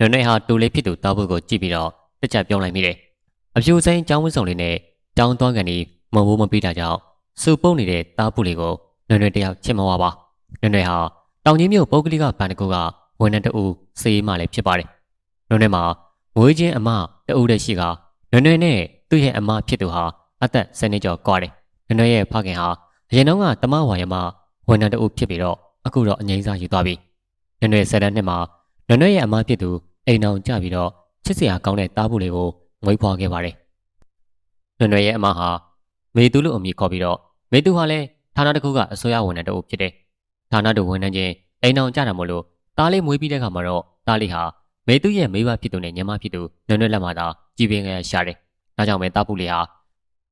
နွယ်နွယ်ဟာတူလေးဖြစ်သူတားဖို့ကိုကြည့်ပြီးတော့တက်ချက်ပြောလိုက်မိတယ်။အဖြူစိမ်းចောင်းဝင်းဆောင်လေးနဲ့ចောင်းသွားကန်ဒီမုံဘိုးမပြီးတာကြောင့်စူပုတ်နေတဲ့တားဖို့လေးကိုနွယ်နွယ်တယောက်ချစ်မဝပါ။နွယ်နွယ်ဟာတောင်ကြီးမြို့ပုတ်ကလေးကဘန်တကူကဝန်ထမ်းတအူစေးမှလည်းဖြစ်ပါတယ်။နွယ်နွယ်မှာမွေးချင်းအမတအူတဲ့ရှိကနွယ်နွယ်နဲ့သူ့ရဲ့အမဖြစ်သူဟာအသက်၁၀နှစ်ကျော်ကွာတယ်။နွယ်နွယ်ရဲ့ဖခင်ဟာအရင်တုန်းကတမဝါယမဝန်ထမ်းတအူဖြစ်ပြီးတော့အခုတော့အငိမ့်စားယူသွားပြီ။နွယ်နွယ်ဆယ်တန်းနှစ်မှာနွယ်နွယ်ရဲ့အမဖြစ်သူ အိမ်အောင်ကြပြီးတော့ချစ်စရာကောင်းတဲ့တားဖို့လေးကိုငွေဖွာခဲ့ပါတယ်။နွယ်နွယ်ရဲ့အမဟာမေသူလို့အမည်ခေါ်ပြီးတော့မေသူဟာလည်းဌာနတစ်ခုကအစိုးရဝန်ထမ်းတအုပ်ဖြစ်တယ်။ဌာနတူဝန်ထမ်းချင်းအိမ်အောင်ကြတာမို့လို့တားလေးမွေးပြီးတဲ့ခါမှာတော့တားလေးဟာမေသူရဲ့မိဘဖြစ်သူနဲ့ညီမဖြစ်သူနွယ်နွယ်လက်မှာသာကြည်ပင်ငယ်ရှာတယ်။ဒါကြောင့်ပဲတားဖို့လေးဟာ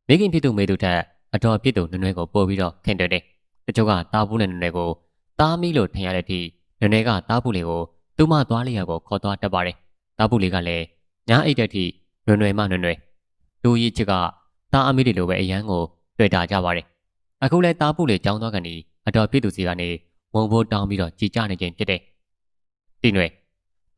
မိခင်ဖြစ်သူမေသူထက်အတော်ဖြစ်သူနွယ်နွယ်ကိုပို့ပြီးတော့ခင်တွေ့တယ်။တချို့ကတားဖို့နဲ့နွယ်နွယ်ကိုတားမိလို့ထင်ရတဲ့အထိနွယ်နွယ်ကတားဖို့လေးကို သူ့မသွားလေးရကိုခေါ်သွားတတ်ပါတယ်။တားဖို့လေးကလည်းညာအိတ်တဲ့အထိနွယ်နွယ်မနွယ်နွယ်လူကြီးချစ်ကတားအမိတွေလိုပဲအရန်ကိုတွေ့တာကြပါတယ်။အခုလဲတားဖို့လေးကြောင်းသွားကန်ဒီအတော်ဖြစ်သူစီကနေမုံဖို့တောင်းပြီးတော့ကြည်ကြနေခြင်းဖြစ်တယ်။ဒီနွယ်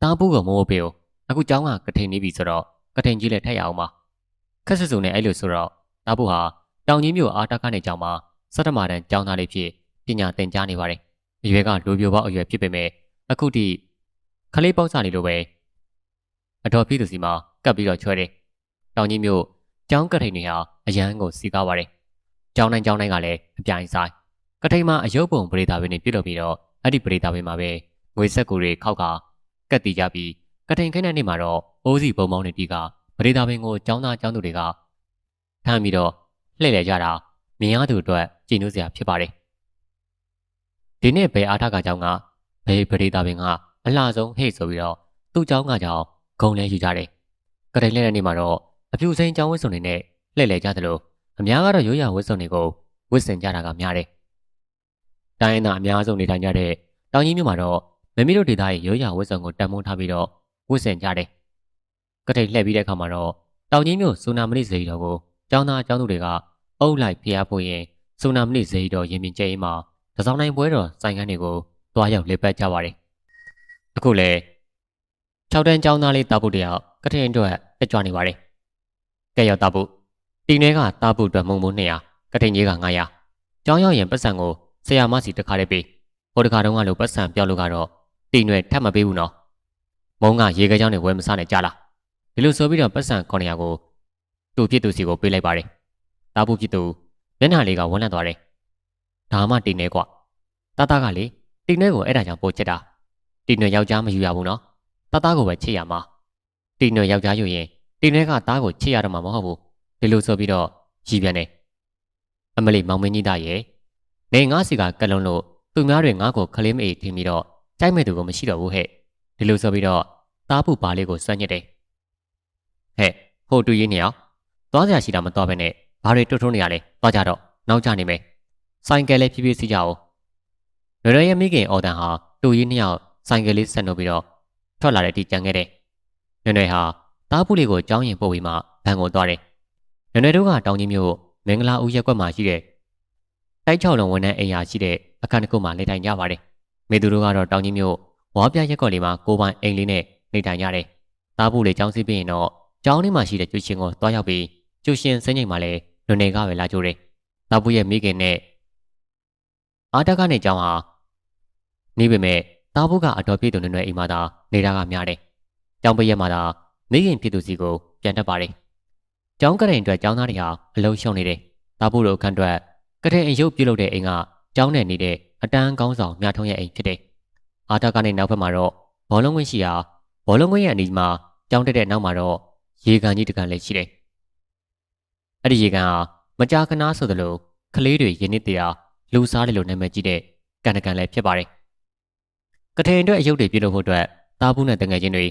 တားဖို့ကမိုးဖေကိုအခုကြောင်းကကထိန်နေပြီဆိုတော့ကထိန်ကြီးလည်းထက်ရအောင်ပါ။ခက်ဆဆူနဲ့အဲ့လိုဆိုတော့တားဖို့ဟာတောင်ကြီးမြို့အာတကနေကြောင်းမှာစတ္တမာတန်ကြောင်းသားလေးဖြစ်ပညာသင်ကြားနေပါတယ်။အရွယ်ကလူပြိုပေါက်အရွယ်ဖြစ်ပေမဲ့အခုထိ ခလေးပေါက်စားနေလို့ပဲအတော်ဖြစ်သူစီမှာကပ်ပြီးတော့ချွဲတယ်။တောင်ကြီးမြို့ကျောင်းကထိန်တွေဟာအရန်ကိုစီကားပါတယ်။ကျောင်းတိုင်းကျောင်းတိုင်းကလည်းအပြိုင်ဆိုင်ကထိန်မှာအယုတ်ပုံပရိသတ်ပဲနေပြုတ်လို့ပြီးတော့အဲ့ဒီပရိသတ်ပဲမှာပဲငွေဆက်ကူတွေခောက်ကကတ်တီကြပြီးကထိန်ခိုင်းတဲ့နေ့မှာတော့အိုးစီပုံမောင်းနေပြီးကပရိသတ်ပင်ကိုကျောင်းသားကျောင်းသူတွေကထမ်းပြီးတော့လှည့်လည်ကြတာမြင်ရသူအတွက်ကြည်နူးစရာဖြစ်ပါတယ်။ဒီနေ့ဘယ်အားထားကကြောင်းကဘယ်ပရိသတ်ပင်က အလှဆုံးဟိတ်ဆိုပြီးတော့သူ့ကျောင်းကကြောင်းဂုံလဲယူကြတယ်။ကတိလဲတဲ့နေ့မှာတော့အဖြူစိမ်းကျောင်းဝတ်စုံတွေနဲ့လှည့်လည်ကြသလိုအများကတော့ရိုးရာဝတ်စုံတွေကိုဝတ်ဆင်ကြတာကများတယ်။တိုင်းရင်းသားအများဆုံးနေထိုင်ကြတဲ့တောင်ကြီးမြို့မှာတော့မမီတို့ဒေသရဲ့ရိုးရာဝတ်စုံကိုတန်ဖိုးထားပြီးတော့ဝတ်ဆင်ကြတယ်။ကတိလှည့်ပြီးတဲ့အခါမှာတော့တောင်ကြီးမြို့စူနာမဏိဇေယီတော်ကိုကျောင်းသားကျောင်းသူတွေကအုပ်လိုက်ဖျားဖို့ရင်စူနာမဏိဇေယီတော်ရင်ပြင်ကျဲအိမ်မှာတစောင်းတိုင်းပွဲတော်ဆိုင်ခန်းတွေကိုတွားရောက်လေပတ်ကြပါတယ်။ အခုလဲ၆တန်းចောင်းသားလေးတာဖို့တယောက်ကထင်အတွက်ကြွကြွနေပါတယ်ကဲရောက်တာဖို့တင်ထဲကတာဖို့အတွက်မုံမိုး200ကထင်ကြီးက900ចောင်းရောက်ရင်ပတ်စံကိုဆရာမစီတစ်ခါတည်းပေးဟိုတစ်ခါတုန်းကလိုပတ်စံပြောက်လို့ကတော့တင်ွယ်ထပ်မပေးဘူးနော်မုံကရေခဲကြောင်းနဲ့ဝယ်မစားနဲ့ကြာလာဒီလိုဆိုပြီးတော့ပတ်စံ900ကိုသူ့ဖြစ်သူစီကိုပေးလိုက်ပါတယ်တာဖို့ဖြစ်သူမျက်နှာလေးကဝန်းလန့်သွားတယ်ဒါမှတင်နေကွာတာတာကလေတင်ထဲကိုအဲ့ဒါကြောင့်ပို့ချက်တာ တီနွဲယောက်ျားမယူရဘူးနော်။တာတာကိုပဲချစ်ရမှာ။တီနွဲယောက်ျားယူရင်တီနွဲကတားကိုချစ်ရတော့မှာမဟုတ်ဘူး။ဒီလိုဆိုပြီးတော့ရည်ပြန်တယ်။အမလီမောင်မင်းကြီးသားရဲ့နေငါးစီကကလုံးလို့သူများတွေငါ့ကိုခလေးမအေးထင်ပြီးတော့ကြိုက်မဲ့သူကမရှိတော့ဘူးဟဲ့။ဒီလိုဆိုပြီးတော့တားဖို့ပါလေးကိုစွန့်ညစ်တယ်။ဟဲ့ဟိုတူရင်းနေအောင်သွားကြရှိတာမတော်ပဲနဲ့ဘာတွေတွတ်ထုံးနေရလဲသွားကြတော့နောက်ကျနေမယ်။ဆိုင်ကယ်လေးဖြည်းဖြည်းစီးကြအောင်။ရရရဲ့မိခင်အော်တန်ဟာတူရင်းနှစ်ယောက် ဆိုင်ကယ်လေးဆက်နှုတ်ပြီးတော့ထွက်လာတဲ့အထိကြံခဲ့တယ်။နွယ်နွယ်ဟာတားဖို့လေးကိုကြောင်းရင်ပို့ပြီးမှဘန်ကိုသွားတယ်။နွယ်နွယ်တို့ကတောင်ကြီးမြို့မင်္ဂလာဦးရက်ကွက်မှာရှိတဲ့တိုက်ချောက်လုံးဝန်ထမ်းအိမ်ယာရှိတဲ့အခန်းတစ်ခုမှာနေထိုင်ကြပါတယ်။မိသူတို့ကတော့တောင်ကြီးမြို့ဝါပြရက်ကွက်လေးမှာကိုပိုင်အိမ်လေးနဲ့နေထိုင်ကြတယ်။တားဖို့လေးကြောင်းစီးပြီးရင်တော့ကျောင်းထဲမှာရှိတဲ့ကျွရှင်ကိုတွားရောက်ပြီးကျွရှင်စင်းချိန်မှာလည်းနွယ်နယ်ကပဲလာကြိုးတယ်။တားဖို့ရဲ့မိခင်နဲ့အာတကနဲ့ကျောင်းဟာနေပေမဲ့ တားဖို့ကအတော်ပြည့်သူနွယ်နွယ်အိမ်မှာသာနေတာကများတယ်။ကျောင်းပရက်မှာသာမိခင်ဖြစ်သူစီကိုပြန်တက်ပါတယ်။ကျောင်းကရင်အတွက်ကျောင်းသားတွေဟာအလုံးရှုံနေတယ်။တားဖို့တို့အခန်းအတွက်ကထင်အယုတ်ပြုတ်လုပ်တဲ့အိမ်ကကျောင်းနဲ့နေတဲ့အတန်းကောင်းဆောင်မြထုံးရဲ့အိမ်ဖြစ်တယ်။အာတကနဲ့နောက်ဘက်မှာတော့ဘောလုံးကွင်းရှိရာဘောလုံးကွင်းရဲ့အနီးမှာကျောင်းတက်တဲ့နောက်မှာတော့ရေကန်ကြီးတကန်လည်းရှိတယ်။အဲ့ဒီရေကန်ဟာမကြာခဏဆိုသလိုကလေးတွေရင်းနှီးတရားလူစားတယ်လို့နာမည်ကြီးတဲ့ကန်တကန်လည်းဖြစ်ပါတယ်။ ကထင်အတွက်အယုတ်တွေပြုတ်လုပ်ဖို့အတွက်တားဘူးနဲ့တငယ်ချင်းတွေ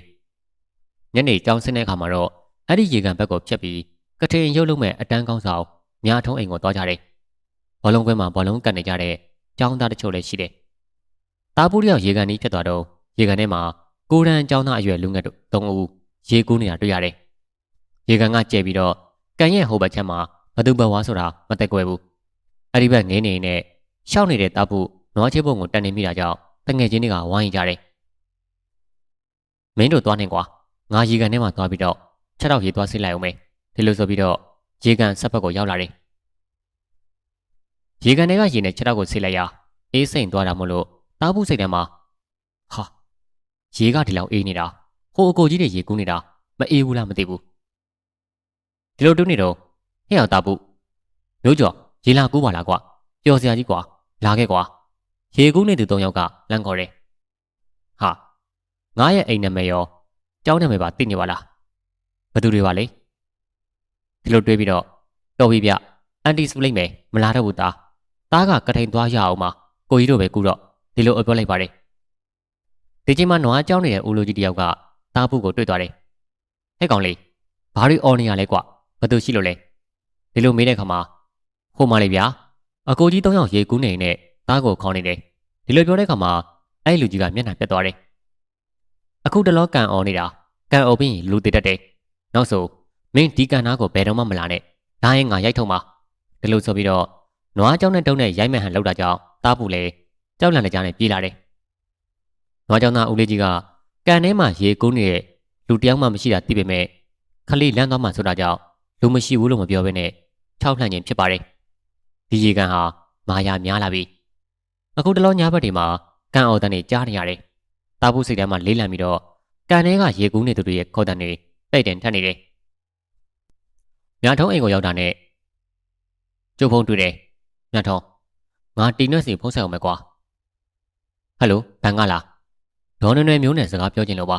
ညနေကျောင်းဆင်းတဲ့အခါမှာတော့အဲ့ဒီရေကန်ဘက်ကိုဖြတ်ပြီးကထင်ရုပ်လုံးမဲ့အတန်းကောင်းဆောင်မြထုံးအိမ်ကိုသွားကြတယ်။ဘောလုံးကွင်းမှာဘောလုံးကန်နေကြတဲ့ကျောင်းသားတချို့လည်းရှိတယ်။တားဘူးတယောက်ရေကန်ကြီးဖြစ်သွားတော့ရေကန်ထဲမှာကိုရန်ကျောင်းသားအရွယ်လူငယ်တို့သုံးဦးရေကူးနေတာတွေ့ရတယ်။ရေကန်ကကျဲပြီးတော့ကန်ရဲ့ဟိုဘက်ချက်မှာဘသူဘဝါဆိုတာမတက်ကွယ်ဘူး။အဲ့ဒီဘက်ငင်းနေနဲ့ရှောက်နေတဲ့တားဘူးနွားချေပုံကိုတက်နေမိတာကြောင့်တ ငယ်ချင်းတွေကဝိုင်းကြတယ်။မင်းတို့သွားနေကွာငါရေကန်ထဲမှာသွားပြီးတော့ချက်တော့ရေသွားစစ်လိုက်အောင်မယ်ဒီလိုဆိုပြီးတော့ရေကန်ဆက်ဘက်ကိုရောက်လာတယ်ရေကန်ထဲကရေနဲ့ချက်တော့ကိုစစ်လိုက်ရအေးစိမ့်သွားတာမို့လို့တားဘူးစိတ်ထဲမှာဟာရေကဒီလောက်အေးနေတာဟိုအကိုကြီးတွေရေကူးနေတာမအေးဘူးလားမသိဘူးဒီလိုတူးနေတော့ဟဲ့အောင်တားဘူးမျိုးကျော်ရေလာကူးပါလားကွာပျော်စရာကြီးကွာလာခဲ့ကွာ ရေကူးနေသူ၃ယောက်ကလန့်ခေါ်တယ်ဟာငါရဲ့အိမ်နာမည်ရောကျောင်းနာမည်ပါသိနေပါလားဘသူတွေပါလဲဒီလိုတွေးပြီးတော့တော်ပြီဗျအန်တီစပလိတ်မယ်မလာတော့ဘူးသားသားကကထိန်သွားရအောင်ပါကိုကြီးတို့ပဲကူတော့ဒီလိုအပြောလိုက်ပါတယ်ဒီချိန်မှာနွားကျောင်းနေတဲ့ဦးလူကြီးတယောက်ကသားဖူးကိုတွေ့သွားတယ်ဟဲ့ကောင်လေးဘာတွေအော်နေရလဲကွဘသူရှိလို့လဲဒီလိုမေးတဲ့ခါမှာဟိုမလေးဗျာအကိုကြီး၃ယောက်ရေကူးနေနဲ့ ကားကိုခေါင်းနေတယ်။ဒီလိုပြောတဲ့အခါမှာအဲ့လူကြီးကမျက်နှာပြတ်သွားတယ်။အခုတလောကန်အော်နေတာကန်အော်ပြီးလူတည်တတ်တယ်။နောက်ဆိုမင်းဒီကန်နာကိုဘယ်တော့မှမလာနဲ့။ဒါရင်ငါရိုက်ထုတ်မှာ။ဒီလိုဆိုပြီးတော့နွားကြောင်နဲ့တုံးနဲ့ရိုက်မဲ့ဟန်လောက်တာကြောင့်တားပူလေကြောက်လန့်နေကြနဲ့ပြေးလာတယ်။နွားကြောင်သားဦးလေးကြီးကကန်ထဲမှာရေကူးနေတဲ့လူတယောက်မှမရှိတာသိပေမဲ့ခလေးလမ်းသွားမှဆိုတာကြောင့်လူမရှိဘူးလို့မပြောဘဲနဲ့ထောက်လှန့်ခြင်းဖြစ်ပါတယ်။ဒီရေကန်ဟာမာယာများလာပြီး အခုတလောညာဘက်တွေမှာကန်အော်တန်တွေကြားနေရတယ်တားပူစိတ်ထဲမှာလေးလံပြီးတော့ကန်ထဲကရေကူးနေသူတွေရဲ့ခေါ်တန်တွေပိတ်တင်ထက်နေတယ်မြထုံးအိမ်ကိုရောက်တာနဲ့ကျုပ်ဖုံးတွေ့တယ်မြထုံးငါတီနွက်စီဖုံးဆက်အောင်မယ်ကွာဟယ်လိုဘန်ကလားဒေါ်နွယ်နွယ်မျိုးနဲ့စကားပြောချင်လို့ပါ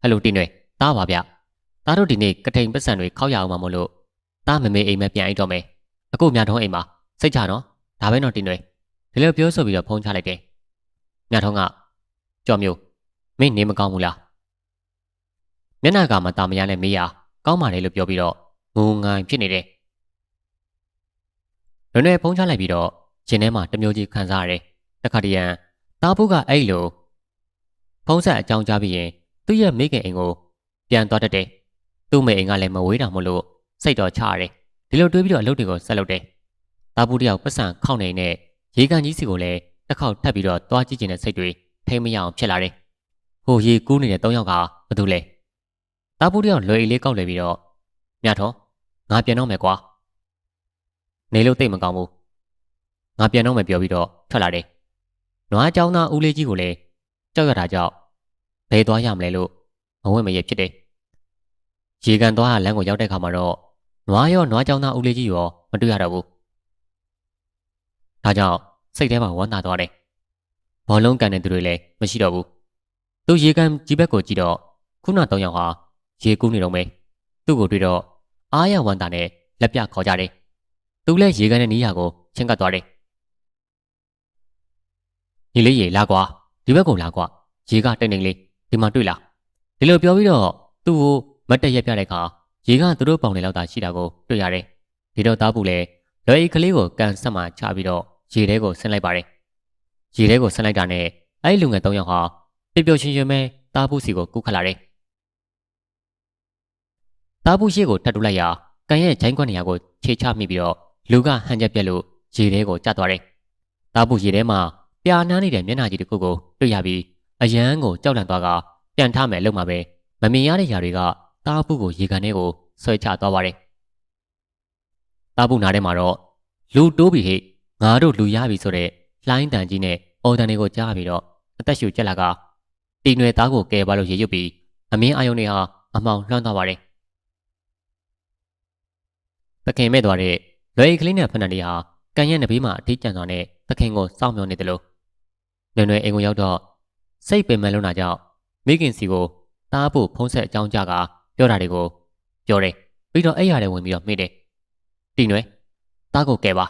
ဟယ်လိုတီနွယ်တားပါဗျတားတို့ဒီနေ့ကထိန်ပတ်စံတွေခောက်ရအောင်မမို့လို့တားမမေအိမ်မက်ပြန်အိတ်တော့မယ်အခုမြထုံးအိမ်မှာစိတ်ချတော့ဒါပဲတော့တီနွယ် ဒီလိုပြောဆိုပြီးတော့ဖုံးချလိုက်တယ်မြထုံးကကြော်မျိုးမင်းနေမကောင်းဘူးလားမျက်နှာကမตาမရနဲ့မေးရကောင်းပါလေလို့ပြောပြီးတော့ငုံငိုင်ဖြစ်နေတယ်။လွယ်လွယ်ဖုံးချလိုက်ပြီးတော့ရှင်ထဲမှာတမျိုးကြီးခံစားရတယ်။တခါတည်းရန်တားဖို့ကအဲ့လိုဖုံးဆက်အကြောင်းကြားပြီးရင်သူ့ရဲ့မိခင်အိမ်ကိုပြန်သွားတတ်တယ်။သူ့မိအိမ်ကလည်းမဝေးတာမို့လို့စိတ်တော်ချရတယ်။ဒီလိုတွေးပြီးတော့အလုပ်တွေကိုဆက်လုပ်တယ်။တားဖို့တယောက်ပတ်စံခောက်နေနဲ့ ရေကန်ကြီးစီကိုလည်းတစ်ခေါက်ထပ်ပြီးတော့တွားကြည့်ကျင်တဲ့စိတ်တွေထိမရအောင်ဖြစ်လာတယ်။ဟိုရေကူးနေတဲ့၃ယောက်ကဘာတူလဲ။တားဖို့တယောက်လွယ်အေးလေးကောက်လေပြီးတော့မြတ်တော်ငါပြန်တော့မယ်ကွာနေလို့တိတ်မကောင်းဘူးငါပြန်တော့မယ်ပြောပြီးတော့ထွက်လာတယ်နွားเจ้าသားဦးလေးကြီးကိုလည်းကြောက်ရတာကြောင့်ဘယ်သွားရမလဲလို့မဝင့်မရဖြစ်တယ်ရေကန်သွားလမ်းကိုရောက်တဲ့ခါမှာတော့နွားရောနွားเจ้าသားဦးလေးကြီးရောမတွေ့ရတော့ဘူး ဒါကြောင့်စိတ်ထဲမှာဝမ်းသာသွားတယ်ဘောလုံးကန်တဲ့သူတွေလည်းမရှိတော့ဘူးသူရေကန်ကြီးဘက်ကိုကြည့်တော့ခုန၃ယောက်ဟာရေကူးနေတော့မယ်သူ့ကိုတွေ့တော့အားရဝမ်းသာနဲ့လက်ပြခေါ်ကြတယ်။သူလည်းရေကန်တဲ့နီးယာကိုချင်းကပ်သွားတယ်။ညီလေးရေလာကွာဒီဘက်ကိုလာကွာရေကတိတ်နေလေးဒီမှာတွေ့လားဒီလိုပြောပြီးတော့သူ့ကိုမတ်တက်ရက်ပြတဲ့အခါရေကသူတို့ပေါင်နေလောက်သာရှိတာကိုတွေ့ရတယ်။ဒီတော့သားပူလည်းလွယ်အိတ်ကလေးကိုကန်ဆက်မှချပြီးတော့ ရေထဲကိုဆင်းလိုက်ပါတယ်။ရေထဲကိုဆင်းလိုက်တာနဲ့အဲ့လူငယ်၃ယောက်ဟာပျော်ပျော်ရွှင်ရွှင်ပဲသားပူစီကိုကူးခတ်လာတယ်။တားဘူးရှိကိုထပ်တူလိုက်ရာကန်ရဲ့ဂျိုင်းခွက်နေရာကိုခြေချမိပြီးတော့လူကဟန်ချက်ပြက်လို့ရေထဲကိုကျသွားတယ်။တားဘူးရေထဲမှာပြာနှမ်းနေတဲ့မျက်နှာကြီးတစ်ခုကိုတွေ့ရပြီးအရန်ကိုကြောက်လန့်သွားကပြန်ထမယ်လို့မှပဲမမြင်ရတဲ့ຢာတွေကတားဘူးကိုရေကန်ထဲကိုဆွဲချသွားပါတယ်။တားဘူးနားထဲမှာတော့လူတိုးပြီးဟိ ငါတို့လူရပြီဆိုတဲ့လှိုင်းတန်ကြီးနဲ့အော်တန်တွေကိုကြားပြီးတော့အသက်ရှူကျက်လာကတီနွယ်သားကိုကယ်ပါလို့ရေရွတ်ပြီးအမင်းအာယုန်တွေဟာအမောင်လွှမ်းသွားပါတယ်သခင်မဲ့သွားတဲ့လွယ်အိတ်ကလေးနဲ့ဖဏန်လေးဟာကန်ရဲ့နဘေးမှာအထီးကျန်စွာနဲ့သခင်ကိုစောင့်မျှော်နေတယ်လို့နွယ်နွယ်အိမ်ကိုရောက်တော့စိတ်ပင်မလွန်းတာကြောင့်မိခင်စီကိုတားဖို့ဖုံးဆက်အကြောင်းကြားကပြောတာတွေကိုပြောတယ်ပြီးတော့အဲ့ရတဲ့ဝင်ပြီးတော့မိတယ်တီနွယ်တားကိုကဲပါ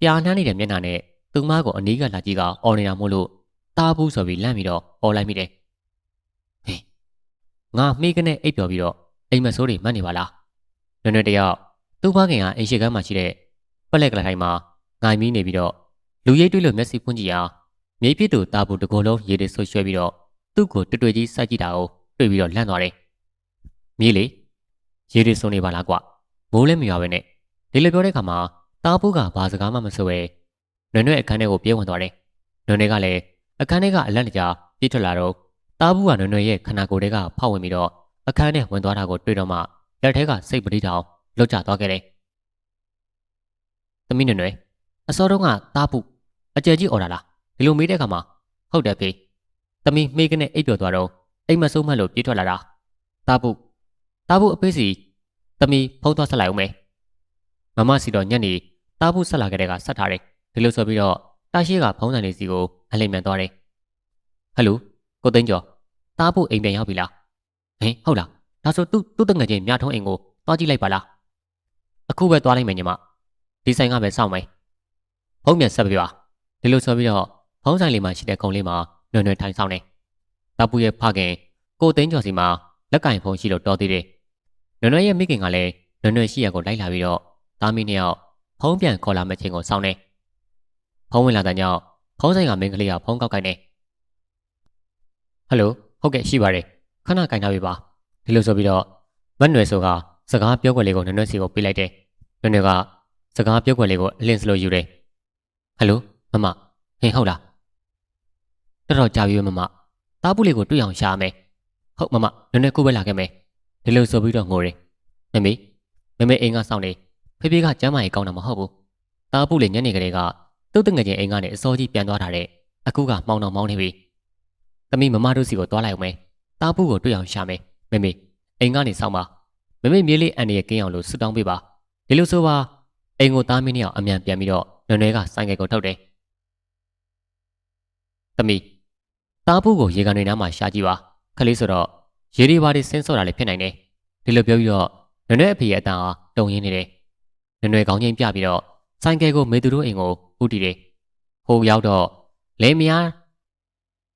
ပြာနှမ်းနေတဲ့မျက်နှာနဲ့သူမကိုအနီးကလာကြည့်ကအော်နေတာမို့လို့တားဘူးဆိုပြီးလန့်ပြီးတော့အော်လိုက်မိတယ်ဟေးငါမိကနေအိပ်ပျော်ပြီးတော့အိမ်မဆိုးတွေမှတ်နေပါလားနွယ်နွယ်တယောက်သူ့ဖခင်ကအိမ်ရှိကမ်းမှာရှိတဲ့ပလက်ကလထိုင်မှာငိုင်မီးနေပြီးတော့လူရိပ်တွေးလို့မျက်စိဖွင့်ကြည့်ရာမြေပြစ်တူတာဘူးတကိုယ်လုံးရေတွေဆွရွှဲပြီးတော့သူ့ကိုတွေ့တွေ့ကြီးစိုက်ကြည့်တာကိုတွေ့ပြီးတော့လန့်သွားတယ်။မြေးလေရေတွေစုံနေပါလားကွ။မိုးလည်းမရွာပဲနဲ့ဒီလိုပြောတဲ့အခါမှာ တားဘူးကဘာစကားမှမဆိုပဲနွယ်နွယ်အခန်းထဲကိုပြေးဝင်သွားတယ်။နွယ်နွယ်ကလည်းအခန်းထဲကအလန့်တကြားပြေးထွက်လာတော့တားဘူးကနွယ်နွယ်ရဲ့ခန္ဓာကိုယ်တွေကဖောက်ဝင်ပြီးတော့အခန်းထဲဝင်သွားတာကိုတွေ့တော့မှလက်ထဲကစိတ်ပတိတောင်လွတ်ကျသွားခဲ့တယ်။သမီးနွယ်နွယ်အစောတုန်းကတားဘူးအကျယ်ကြီးអော်တာလားဒီလိုမေးတဲ့အခါမှာဟုတ်တယ်ဖေ။သမီးမေးကနေအိပ်ပျော်သွားတော့အိမ်မဆုံးမလို့ပြေးထွက်လာတာ။တားဘူးတားဘူးအဖေးစီသမီးဖုံးသွားဆက်လိုက်အောင်မယ်။ မမစီတော့ညနေတားဘူးဆက်လာခဲ့တဲ့ကဆက်ထားတယ်ဒီလိုဆိုပြီးတော့တာရှိကဖုံးစံလေးစီကိုအလိမ့်မြန်သွားတယ်။ဟယ်လိုကိုသိန်းကျော်တားဖို့အိမ်ပြန်ရောက်ပြီလားဟင်ဟုတ်လားဒါဆိုသူ့သူ့တငယ်ချင်းမြထုံးအိမ်ကိုတွားကြည့်လိုက်ပါလားအခုပဲတွားလိုက်မယ်ညီမဒီဆိုင်ကပဲစောင့်မယ်ဖုံးပြန်ဆက်ပြပါဒီလိုဆိုပြီးတော့ဖုံးဆိုင်လေးမှာရှိတဲ့ခုံလေးမှာနွယ်နွယ်ထိုင်ဆောင်နေတာပူရဲ့ဖခင်ကိုသိန်းကျော်စီမှာလက်ကင်ဖုံးရှိလို့တော်သေးတယ်နွယ်နွယ်ရဲ့မိခင်ကလည်းနွယ်နွယ်ရှိရကိုလိုက်လာပြီးတော့ သားမီးနှစ်ယောက်ဖုံးပြန်ခေါ်လာမယ့်ချိန်ကိုစောင့်နေဖုံးဝင်လာတဲ့ညောင်ဖုံးဆိုင်ကမင်းကလေးကဖုံးကောက်ကိုက်နေဟယ်လိုဟုတ်ကဲ့ရှိပါတယ်ခဏကင်ထားပြီပါဒီလိုဆိုပြီးတော့မတ်နွယ်ဆိုကစကားပြောခွက်လေးကိုနွယ်နွယ်စီကိုပေးလိုက်တယ်နွယ်နွယ်ကစကားပြောခွက်လေးကိုအလင်းစလို့ယူတယ်ဟယ်လိုမမဟင်ဟုတ်လားတော်တော်ကြာပြီပဲမမတားပူလေးကိုတွေ့အောင်ရှာမယ်ဟုတ်မမနွယ်နွယ်ကိုပဲလာခဲ့မယ်ဒီလိုဆိုပြီးတော့ငိုတယ်မမေမမေအိမ်ကစောင့်နေ ဖေဖေကကျမ်းမာရေးကောင်းတာမဟုတ်ဘူးတားပူလေးညနေကလေးကသူ့တငယ်ချင်းအိမ်ကနေအစောကြီးပြန်သွားတာတဲ့အခုကမှောင်တော်မောင်းနေပြီ။သမီးမမတို့စီကိုတွားလိုက်အောင်မယ်။တားဘူးကိုတွေ့အောင်ရှာမယ်။မေမေအိမ်ကနေစောင့်ပါ။မေမေမြေးလေးအန်ရကင်းအောင်လို့ဆူတောင်းပေးပါ။ဒီလိုဆိုပါအိမ်ကိုသားမင်းနဲ့အောင်အမြန်ပြန်ပြီးတော့နွယ်နွယ်ကဆိုင်ကယ်ကိုထုတ်တယ်။သမီးတားဘူးကိုရေကန်တွေနားမှာရှာကြည့်ပါ။ခလေးဆိုတော့ရေဒီပါတွေဆင်းဆော့တာလည်းဖြစ်နိုင်တယ်။ဒီလိုပြောပြီးတော့နွယ်နွယ်အဖေရဲ့အတန်အားတုံရင်းနေတယ်။ နွယ်နွယ်ကောင်းချင်းပြပြီးတော့ဆိုင်ကယ်ကိုမေသူတို့အိမ်ကိုဦးတည်တယ်။ဟိုရောက်တော့လဲမယား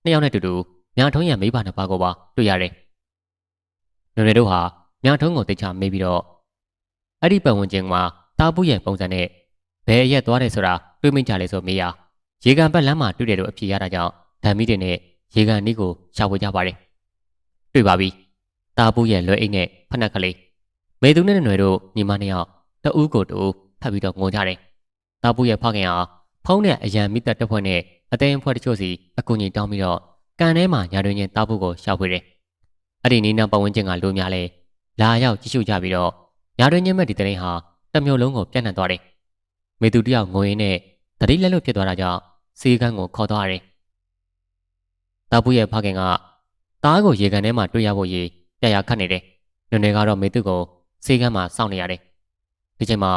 နှစ်ယောက်နဲ့တူတူမြထုံးရမိဘနှစ်ပါးကိုပါတွေ့ရတယ်။နွယ်နွယ်တို့ဟာမြထုံးကိုတိတ်ချမေးပြီးတော့အဲ့ဒီပတ်ဝန်းကျင်မှာတားပူရဲ့ပုံစံနဲ့ဘယ်ရက်သွားတယ်ဆိုတာတွေးမိကြလေဆိုမေးရရေကန်ပတ်လမ်းမှာတွေ့တယ်လို့အဖြေရတာကြောင့်ဓာမီတွေနဲ့ရေကန်နီးကိုရှာဖွေကြပါတယ်။တွေ့ပါပြီ။တားပူရဲ့လွယ်အိတ်နဲ့ဖက်နှက်ကလေးမေသူနဲ့နွယ်တို့ညီမနှစ်ယောက် တအူးကိုတူဖတ်ပြီးတော့ငိုကြတယ်။တားပူရဲ့ဖခင်ဟာဖုံးနဲ့အရန်မိသက်တစ်ဖွဲ့နဲ့အသိန်းဖွဲ့တချို့စီအကူအညီတောင်းပြီးတော့ကန်ထဲမှာညာတွင်ချင်းတောက်ဖို့ကိုရှောက်ဖွေတယ်။အဲ့ဒီနီးနားပတ်ဝန်းကျင်ကလူများလဲလာရောက်ကြည့်ရှုကြပြီးတော့ညာတွင်ချင်းမဲ့ဒီတရင်ဟာတမျိုးလုံးကိုပြန့်နှံ့သွားတယ်။မေသူတယောက်ငိုရင်းနဲ့တတိလက်လွတ်ဖြစ်သွားတာကြောင့်စီကန်းကိုခေါ်သွားတယ်။တာပူရဲ့ဖခင်ကတားကိုရေကန်ထဲမှာတွေ့ရဖို့ရေပြရခတ်နေတယ်။နွနေကတော့မေသူကိုစီကန်းမှာစောင့်နေရတယ်။ ဒီချိန်မှာ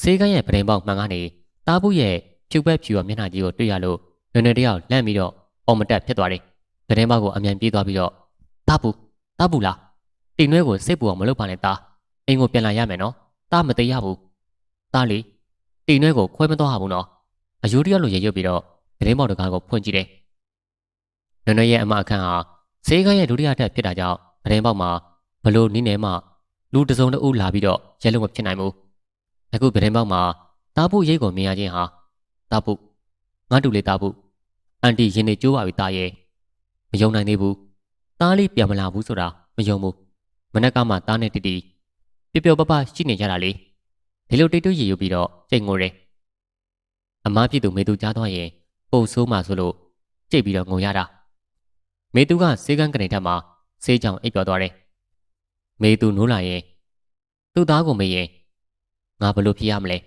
စီကန်းရဲ့ပရင်ပေါက်မှန်ကနေတားပူရဲ့ဖြူပက်ဖြူရမျက်နှာကြီးကိုတွေ့ရလို့နွယ်နွယ်တယောက်လန့်ပြီးတော့အော်မတက်ဖြစ်သွားတယ်။သတင်းမကိုအမြန်ပြေးသွားပြီးတော့တားဘူးတားဘူးလားတိမ်နွဲကိုစိတ်ပူအောင်မလုပ်ပါနဲ့တားအိမ်ကိုပြန်လာရမယ်နော်တားမသေးရဘူးတားလေတိမ်နွဲကိုခွဲမသွားဘူးနော်အယိုးတယောက်လိုရေရွတ်ပြီးတော့သတင်းပေါက်တကားကိုဖွင့်ကြည့်တယ်။နွယ်နွယ်ရဲ့အမအခန်းဟာဈေးကန်းရဲ့ဒုတိယထပ်ဖြစ်တာကြောင့်သတင်းပေါက်မှာဘလို့နင်းနေမှလူတစုံတအုပ်လာပြီးတော့ရဲလုံးမဖြစ်နိုင်ဘူး။ အခုသတင်းပေါက်မှာတားဖို့ရိတ်ကိုမြင်ရခြင်းဟာတားဖို့ငါတူလေးတားဖို့အန်တီရင်နေကြိုးပါပြီတားရဲ့မယုံနိုင်သေးဘူးတားလေးပြန်မလာဘူးဆိုတာမယုံဘူးမနက်ကမှတားနဲ့တီတီပျော်ပျော်ပပရှိနေကြတာလေဒီလိုတိတ်တူးရည်ယူပြီးတော့ကြိတ်ငိုတယ်အမားပြည့်သူမေသူကြားသွားရင်ပုံဆိုးမှဆိုလို့ကြိတ်ပြီးတော့ငိုရတာမေသူကစေးကန်းကနေထက်မှာစေးကြောင်အိပ်ပျော်သွားတယ်မေသူနိုးလာရင်သူ့သားကိုမေးရင် ငါဘလို့ဖြစ်ရမလဲ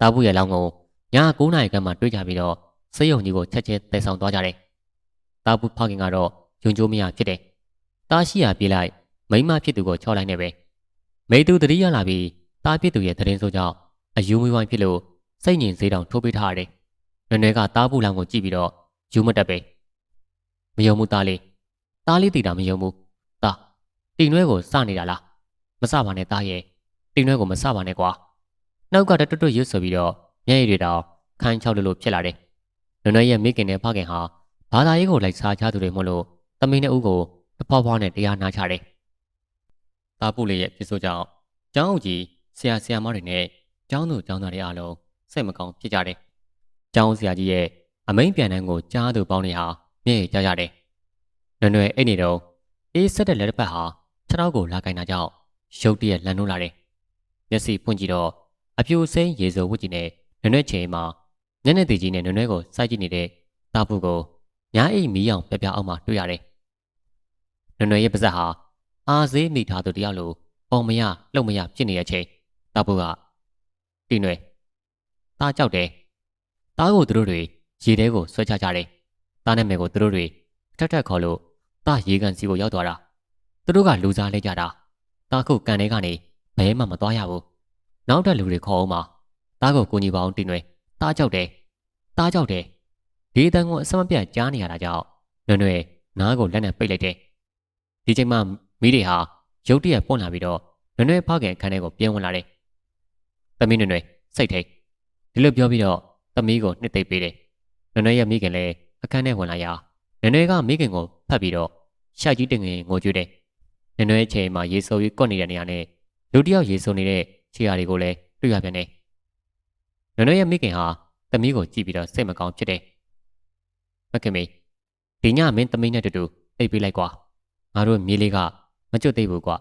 တာဘူးရဲ့လောင်းကိုည9နာရီခန့်မှတွေ့ကြပြီးတော့စေယုံကြီးကိုချက်ချင်းတည်ဆောင်သွားကြတယ်။တာဘူးဖခင်ကတော့ယုံကြိုးမရဖြစ်တယ်။တားရှိရပြေးလိုက်မိမဖြစ်သူကိုချောလိုက်နေပဲ။မိသူတတိယလာပြီးတားဖြစ်သူရဲ့သတင်းဆိုကြောင့်အယူမွေးဝိုင်းဖြစ်လို့စိတ်ငြိမ်စေးတောင်ထိုးပေးထားရတယ်။နွယ်နွယ်ကတားဘူးလောင်ကိုကြည့်ပြီးတော့ယူမတက်ပဲ။မယုံဘူးတားလေး။တားလေးတီတာမယုံဘူး။တားတိမ်နွဲကိုစနေတာလား။မစပါနဲ့တားရဲ့ တိမ်နွဲကိုမစပါနဲ့ကွာ။နောက်ကတတွတ်ရွတ်ဆိုပြီးတော့မျက်ရည်တွေတောင်ခန်းချောက်လို့ဖြစ်လာတယ်။နွယ်နွယ်ရဲ့မိခင်နဲ့ဖခင်ဟာဘာသာရေးကိုလိုက်စားကြသူတွေမို့လို့သမီးနှစ်ဦးကိုတဖွားဖွားနဲ့တရားနာချတယ်။တာပုလေးရဲ့ဖြစ်ဆိုကြောင့်ကျောင်းအုပ်ကြီးဆရာဆရာမတွေနဲ့ကျောင်းသူကျောင်းသားတွေအားလုံးစိတ်မကောင်းဖြစ်ကြတယ်။ကျောင်းဆရာကြီးရဲ့အမိန်ပြန်တန်းကိုကြားသူပေါင်းတွေဟာမျက်ရည်ကျကြတယ်။နွယ်နွယ်အဲ့နေတော့အေးဆက်တဲ့လက်တစ်ဖက်ဟာခြေထောက်ကိုလာကင်တာကြောင့်ရုတ်တရက်လန်နိုးလာတယ်။ မျက်စိဖွင့်ကြည့်တော့အပြိုစိမ်းရေစိုးဝတ်ကြီးနဲ့နွယ်နွယ်ချိန်မှာညနေတီကြီးနဲ့နွယ်နွယ်ကိုစိုက်ကြည့်နေတဲ့တာပူကိုညာအိမ်မီးအောင်ပြပြအောင်မှတွေ့ရတယ်နွယ်နွယ်ရဲ့ပါဇက်ဟာအာဈေးမိထားသူတယောက်လိုပုံမရလှုပ်မရဖြစ်နေတဲ့အချိန်တာဘူးကတီနွယ်တားကြောက်တယ်တားကိုသူတို့တွေရေထဲကိုဆွဲချကြတယ်တားနာမည်ကိုသူတို့တွေထက်ထက်ခေါ်လို့တားရေကန်စီကိုရောက်သွားတာသူတို့ကလူစားလဲကြတာတားခုကန်ထဲကနေ ဘဲမှမသွားရဘူးနောက်ထပ်လူတွေခေါ်အောင်ပါတားကိုကိုကြီးပါအောင်တီနွယ်တားကြောက်တယ်တားကြောက်တယ်ဒီအတန်ကိုအစမပြတ်ကြားနေရတာကြောင့်နွယ်နွယ်နားကိုလက်နဲ့ပိတ်လိုက်တယ်ဒီချိန်မှမိတွေဟာရုတ်တရက်ပွင့်လာပြီးတော့နွယ်နွယ်ဖခင်အခန်းထဲကိုပြန်ဝင်လာတယ်။သမီးနွယ်နွယ်စိတ်ထိတ်ဒီလိုပြောပြီးတော့သမီးကိုနှစ်သိမ့်ပေးတယ်။နွယ်နွယ်ရဲ့မိခင်လည်းအခန်းထဲဝင်လာရာနွယ်နွယ်ကမိခင်ကိုဖတ်ပြီးတော့ရှာကြီးတင်ငင်ငိုကြွေးတယ်။နွယ်နွယ်ရဲ့ချိန်မှာရေဆိုပြီးကွက်နေတဲ့နေရာနဲ့ လူတစ်ယောက်ရေဆိုနေတဲ့ခြေရာတွေကိုလည်းတွေ့ရပြန်တယ်။နွယ်နွယ်ရဲ့မိခင်ဟာသမီးကိုကြည့်ပြီးတော့စိတ်မကောင်းဖြစ်တယ်။မခင်မေဒီညမင်းသမီးနဲ့တူတူအိပ်ပေးလိုက်ကွာ။ငါတို့မြေးလေးကမကျွတ်သေးဘူးကွာ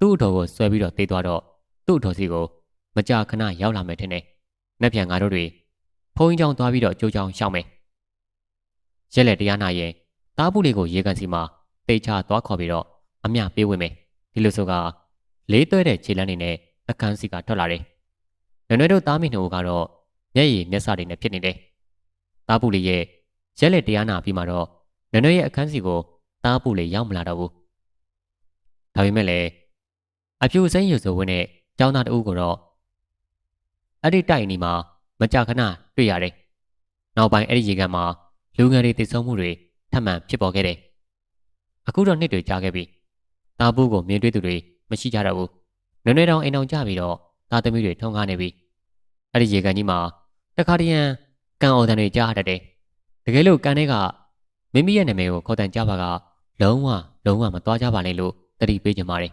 သူ့အတော်ကိုဆွဲပြီးတော့တေးသွားတော့သူ့အတော်စီကိုမကြာခဏရောက်လာမယ်ထင်တယ်။မက်ပြန်ငါတို့တွေဖုန်းကြီးချောင်းသွားပြီးတော့ကြိုးချောင်းရှောက်မယ်။ရက်လက်တရားနာရင်တားပုလေးကိုရေကန်စီမှာတိတ်ချသွားခေါ်ပြီးတော့အမျှပေးဝင်မယ်။ဒီလိုဆိုက လေးသွဲတဲ့ခြေလမ်းတွေနဲ့အခန်းစီကထွက်လာတယ်။နွယ်နွယ်တို့သားမိနှုတ်ကတော့မျက်ရည်မျက်စတွေနဲ့ဖြစ်နေတယ်။တားပုလေးရဲ့ရက်လက်တရားနာပြီးမှတော့နွယ်နွယ်ရဲ့အခန်းစီကိုတားပုလေးရောက်မလာတော့ဘူး။ဒါပေမဲ့လည်းအဖြူစိမ်းရုပ်စိုးဝင်းနဲ့ကျောင်းသားတအုပ်ကိုတော့အဲ့ဒီတိုက်နီမှာမကြာခဏတွေ့ရတယ်။နောက်ပိုင်းအဲ့ဒီရေကန်မှာလူငယ်တွေတည်ဆုံမှုတွေထပ်မံဖြစ်ပေါ်ခဲ့တယ်။အခုတော့နှစ်တွေကြာခဲ့ပြီ။တာဘူးကိုမြင်တွေ့သူတွေ မရှိကြတော့ဘူး။နွေနွေတောင်အိမ်အောင်ကြပြီးတော့သားသမီးတွေထုံကားနေပြီ။အဲ့ဒီရေကန်ကြီးမှာတခါတရံကန်အော်တန်တွေကြားရတတ်တယ်။တကယ်လို့ကန်ထဲကမိမိရဲ့နာမည်ကိုခေါ်တန်ကြပါကလုံးဝလုံးဝမသွားကြပါနဲ့လို့တတိပေးကြပါတယ်